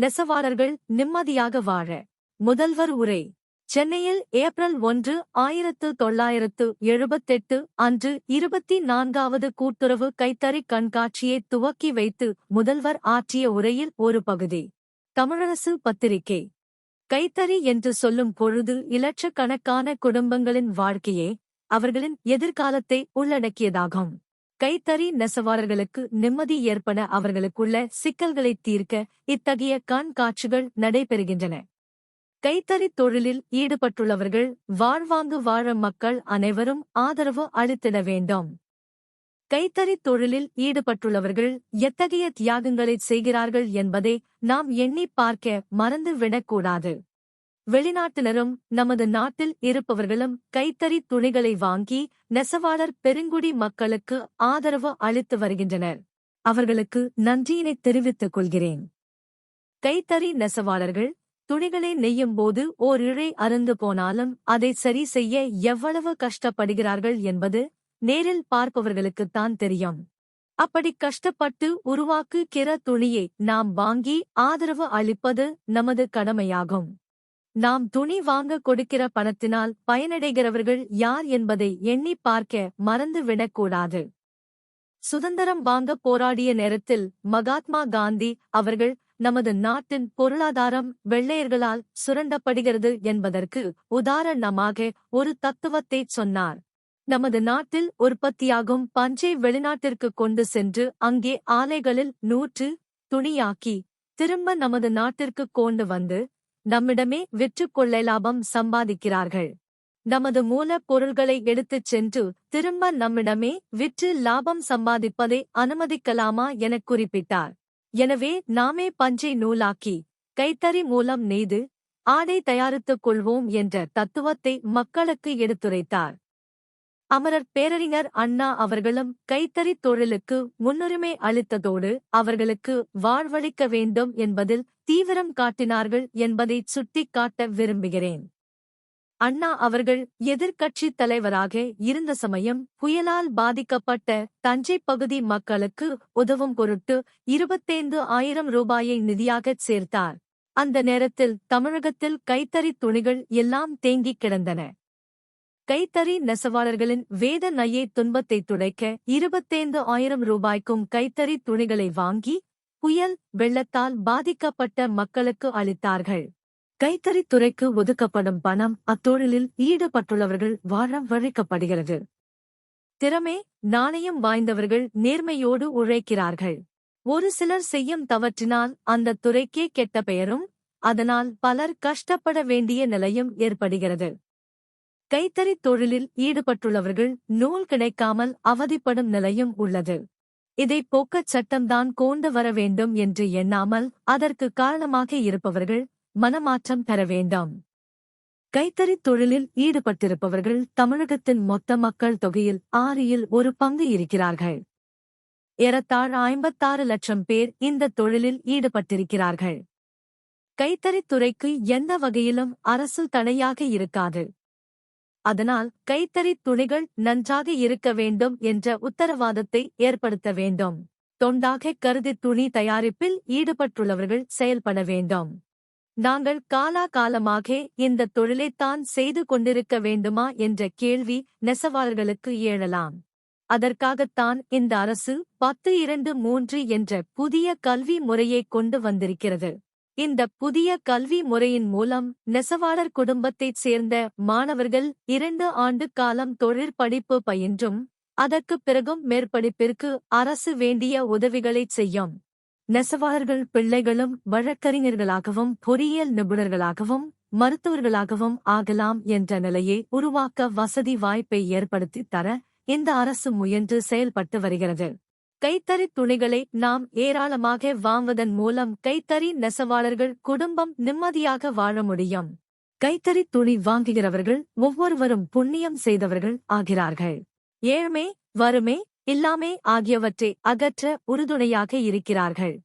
நெசவாளர்கள் நிம்மதியாக வாழ. முதல்வர் உரை. சென்னையில் ஏப்ரல் ஒன்று ஆயிரத்து தொள்ளாயிரத்து எழுபத்தெட்டு அன்று இருபத்தி நான்காவது கூட்டுறவு கைத்தறி கண்காட்சியை துவக்கி வைத்து முதல்வர் ஆற்றிய உரையில் ஒரு பகுதி. தமிழரசு பத்திரிகை. கைத்தறி என்று சொல்லும் பொழுது இலட்சக்கணக்கான குடும்பங்களின் வாழ்க்கையே அவர்களின் எதிர்காலத்தை உள்ளடக்கியதாகும். கைத்தறி நெசவாளர்களுக்கு நிம்மதி ஏற்பட அவர்களுக்குள்ள சிக்கல்களைத் தீர்க்க இத்தகைய கண்காட்சிகள் நடைபெறுகின்றன. கைத்தறித் தொழிலில் ஈடுபட்டுள்ளவர்கள் வாழ்வாங்கு வாழ மக்கள் அனைவரும் ஆதரவு அளித்திட வேண்டும். கைத்தறித் தொழிலில் ஈடுபட்டுள்ளவர்கள் எத்தகைய தியாகங்களை செய்கிறார்கள் என்பதை நாம் எண்ணிப் பார்க்க மறந்து விடக்கூடாது வெளிநாட்டினரும் நமது நாட்டில் இருப்பவர்களும் கைத்தறி துணிகளை வாங்கி நெசவாளர் பெருங்குடி மக்களுக்கு ஆதரவு அளித்து வருகின்றனர். அவர்களுக்கு நன்றியினை தெரிவித்துக் கொள்கிறேன். கைத்தறி நெசவாளர்கள் துணிகளை நெய்யும் போது ஓர் இழை அருந்து போனாலும் அதை சரி செய்ய எவ்வளவு கஷ்டப்படுகிறார்கள் என்பது நேரில் பார்ப்பவர்களுக்குத்தான் தெரியும். அப்படி கஷ்டப்பட்டு உருவாக்குகிற துணியை நாம் வாங்கி ஆதரவு அளிப்பது நமது கடமையாகும். நாம் துணி வாங்க கொடுக்கிற பணத்தினால் பயனடைகிறவர்கள் யார் என்பதை எண்ணி பார்க்க மறந்துவிடக்கூடாது சுதந்திரம் வாங்க போராடிய நேரத்தில் மகாத்மா காந்தி அவர்கள் நமது நாட்டின் பொருளாதாரம் வெள்ளையர்களால் சுரண்டப்படுகிறது என்பதற்கு உதாரணமாக ஒரு தத்துவத்தைச் சொன்னார். நமது நாட்டில் உற்பத்தியாகும் பஞ்சை வெளிநாட்டிற்கு கொண்டு சென்று அங்கே ஆலைகளில் நூற்று துணியாக்கி திரும்ப நமது நாட்டிற்கு கொண்டு வந்து நம்மிடமே விற்றுக்கொள்ள லாபம் சம்பாதிக்கிறார்கள். நமது மூலப் பொருள்களை எடுத்துச் சென்று திரும்ப நம்மிடமே விற்று லாபம் சம்பாதிப்பதை அனுமதிக்கலாமா எனக் குறிப்பிட்டார். எனவே நாமே பஞ்சை நூலாக்கி கைத்தறி மூலம் நெய்து ஆடை தயாரித்துக் கொள்வோம் என்ற தத்துவத்தை மக்களுக்கு எடுத்துரைத்தார். அமரர் பேரறிஞர் அண்ணா அவர்களும் கைத்தறித் தொழிலுக்கு முன்னுரிமை அளித்ததோடு அவர்களுக்கு வாழ்வளிக்க வேண்டும் என்பதில் தீவிரம் காட்டினார்கள் என்பதை சுட்டிக்காட்ட விரும்புகிறேன். அண்ணா அவர்கள் எதிர்க்கட்சித் தலைவராக இருந்த சமயம் புயலால் பாதிக்கப்பட்ட தஞ்சை பகுதி மக்களுக்கு உதவும் பொருட்டு இருபத்தைந்து ஆயிரம் ரூபாயை நிதியாகச் சேர்த்தார். அந்த நேரத்தில் தமிழகத்தில் கைத்தறித் துணிகள் எல்லாம் தேங்கிக் கிடந்தன. கைத்தறி நெசவாளர்களின் வேத நையை துன்பத்தை துடைக்க இருபத்தைந்து ஆயிரம் ரூபாய்க்கும் கைத்தறி துணிகளை வாங்கி புயல் வெள்ளத்தால் பாதிக்கப்பட்ட மக்களுக்கு அளித்தார்கள். கைத்தறித் துறைக்கு ஒதுக்கப்படும் பணம் அத்தொழிலில் ஈடுபட்டுள்ளவர்கள் வாழ வழிக்கப்படுகிறது. திறமே நாணயம் வாய்ந்தவர்கள் நேர்மையோடு உழைக்கிறார்கள். ஒரு சிலர் செய்யும் தவற்றினால் அந்த துறைக்கே கெட்ட பெயரும் அதனால் பலர் கஷ்டப்பட வேண்டிய நிலையும் ஏற்படுகிறது. கைத்தறித் தொழிலில் ஈடுபட்டுள்ளவர்கள் நூல் கிடைக்காமல் அவதிப்படும் நிலையும் உள்ளது. இதை போக்கச் சட்டம்தான் கொண்டு வர வேண்டும் என்று எண்ணாமல் அதற்கு காரணமாக இருப்பவர்கள் மனமாற்றம் பெற வேண்டும். கைத்தறித் தொழிலில் ஈடுபட்டிருப்பவர்கள் தமிழகத்தின் மொத்த மக்கள் தொகையில் ஆறியில் ஒரு பங்கு இருக்கிறார்கள். ஏறத்தாழ் ஐம்பத்தாறு லட்சம் பேர் இந்த தொழிலில் ஈடுபட்டிருக்கிறார்கள். கைத்தறித் துறைக்கு எந்த வகையிலும் அரசு தடையாக இருக்காது. அதனால் கைத்தறித் துணிகள் நன்றாக இருக்க வேண்டும் என்ற உத்தரவாதத்தை ஏற்படுத்த வேண்டும். தொண்டாக கருதி துணி தயாரிப்பில் ஈடுபட்டுள்ளவர்கள் செயல்பட வேண்டும். நாங்கள் காலாகாலமாக இந்த தொழிலைத்தான் செய்து கொண்டிருக்க வேண்டுமா என்ற கேள்வி நெசவாளர்களுக்கு எழலாம் அதற்காகத்தான் இந்த அரசு பத்து இரண்டு மூன்று என்ற புதிய கல்வி முறையை கொண்டு வந்திருக்கிறது. இந்த புதிய கல்வி முறையின் மூலம் நெசவாளர் குடும்பத்தைச் சேர்ந்த மாணவர்கள் இரண்டு ஆண்டு காலம் தொழிற்படிப்பு பயின்றும் அதற்குப் பிறகும் மேற்படிப்பிற்கு அரசு வேண்டிய உதவிகளைச் செய்யும். நெசவாளர்கள் பிள்ளைகளும் வழக்கறிஞர்களாகவும் பொறியியல் நிபுணர்களாகவும் மருத்துவர்களாகவும் ஆகலாம் என்ற நிலையை உருவாக்க வசதி வாய்ப்பை ஏற்படுத்தித் தர இந்த அரசு முயன்று செயல்பட்டு வருகிறது. கைத்தறித் துணிகளை நாம் ஏராளமாக வாங்குவதன் மூலம் கைத்தறி நெசவாளர்கள் குடும்பம் நிம்மதியாக வாழ முடியும். கைத்தறித் துணி வாங்குகிறவர்கள் ஒவ்வொருவரும் புண்ணியம் செய்தவர்கள் ஆகிறார்கள். ஏழ்மை வறுமை இல்லாமை ஆகியவற்றை அகற்ற உறுதுணையாக இருக்கிறார்கள்.